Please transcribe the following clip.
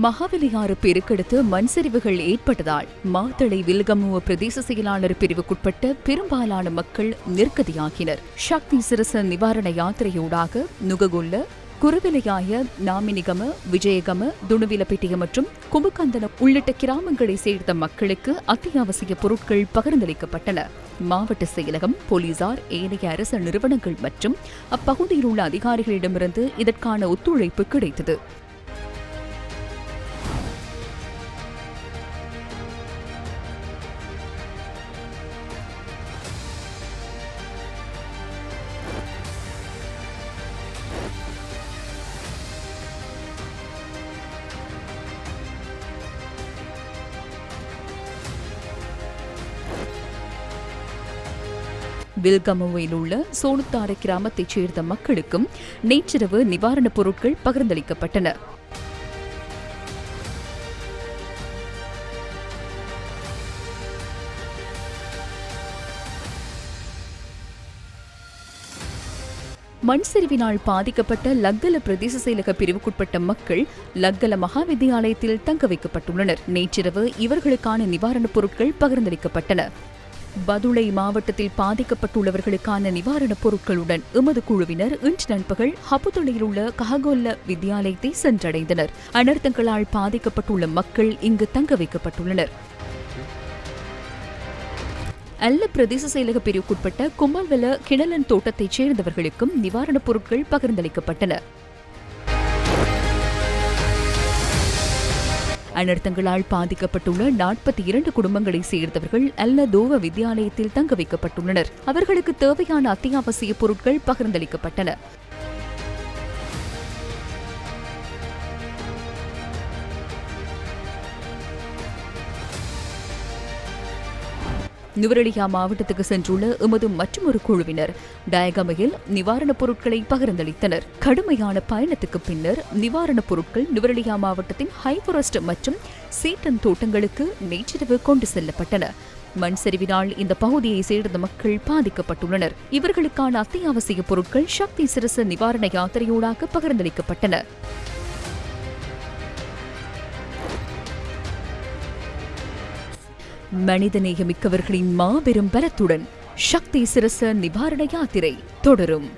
மகாவலியாறு பெருக்கெடுத்து மண் சரிவுகள் ஏற்பட்டதால் மாத்தளை வில்கமுவ பிரதேச செயலாளர் பிரிவுக்குட்பட்ட பெரும்பாலான மக்கள் நிர்கதியாகினர் சக்தி சிரச நிவாரண யாத்திரையூடாக நுககுல்ல குருவிலையாய நாமினிகம விஜயகம துணுவிலப்பேட்டிய மற்றும் கும்புகந்தனம் உள்ளிட்ட கிராமங்களை சேர்ந்த மக்களுக்கு அத்தியாவசிய பொருட்கள் பகிர்ந்தளிக்கப்பட்டன. மாவட்ட செயலகம் போலீசார் ஏனைய அரசு நிறுவனங்கள் மற்றும் அப்பகுதியில் உள்ள அதிகாரிகளிடமிருந்து இதற்கான ஒத்துழைப்பு கிடைத்தது. வில்கமுவையில் உள்ள சோனுத்தார கிராமத்தைச் சேர்ந்த மக்களுக்கும் நேற்றிரவு நிவாரணப் பொருட்கள் பகிர்ந்தளிக்கப்பட்டன. மண் சரிவினால் பாதிக்கப்பட்ட லக்கல பிரதேச செயலக பிரிவுக்குட்பட்ட மக்கள் லக்கல மகா வித்தியாலயத்தில் தங்க வைக்கப்பட்டுள்ளனர். நேற்றிரவு இவர்களுக்கான நிவாரணப் பொருட்கள் பகிர்ந்தளிக்கப்பட்டன. பதுளை மாவட்டத்தில் பாதிக்கப்பட்டுள்ளவர்களுக்கான நிவாரணப் பொருட்களுடன் எமது குழுவினர் இன்று நண்பகல் ஹப்புத்தொலையில் உள்ள கஹகொல்ல வித்யாலயத்தை சென்றடைந்தனர். அனர்த்தங்களால் பாதிக்கப்பட்டுள்ள மக்கள் இங்கு தங்க வைக்கப்பட்டுள்ளனர். அல்ல பிரதேச செயலக பிரிவுக்குட்பட்ட கும்பல்வெல கிணலன் தோட்டத்தைச் சேர்ந்தவர்களுக்கும் நிவாரணப் பொருட்கள் பகிர்ந்தளிக்கப்பட்டன. அனர்த்தங்களால் பாதிக்கப்பட்டுள்ள நாற்பத்தி இரண்டு குடும்பங்களைச் சேர்ந்தவர்கள் அல்ல தோவ வித்தியாலயத்தில் தங்க வைக்கப்பட்டுள்ளனர். அவர்களுக்கு தேவையான அத்தியாவசிய பொருட்கள் பகிர்ந்தளிக்கப்பட்டன. நுவரெலியா மாவட்டத்துக்கு சென்றுள்ள எமது மற்றொரு குழுவினர் டயகமையில் நிவாரணப் பொருட்களை பகிர்ந்தளித்தனர். கடுமையான பயணத்துக்கு பின்னர் நிவாரணப் பொருட்கள் நுவரெலியா மாவட்டத்தின் ஹைபரஸ்ட் மற்றும் சீட்டன் தோட்டங்களுக்கு நேற்றிரவு கொண்டு செல்லப்பட்டன. மண் சரிவினால் இந்த பகுதியை சேர்ந்த மக்கள் பாதிக்கப்பட்டுள்ளனர். இவர்களுக்கான அத்தியாவசிய பொருட்கள் சக்தி சிரச நிவாரண யாத்திரையூடாக பகிர்ந்தளிக்கப்பட்டன. மனிதநேயமிக்கவர்களின் மாபெரும் பலத்துடன் சக்தி சிரச நிவாரண யாத்திரை தொடரும்.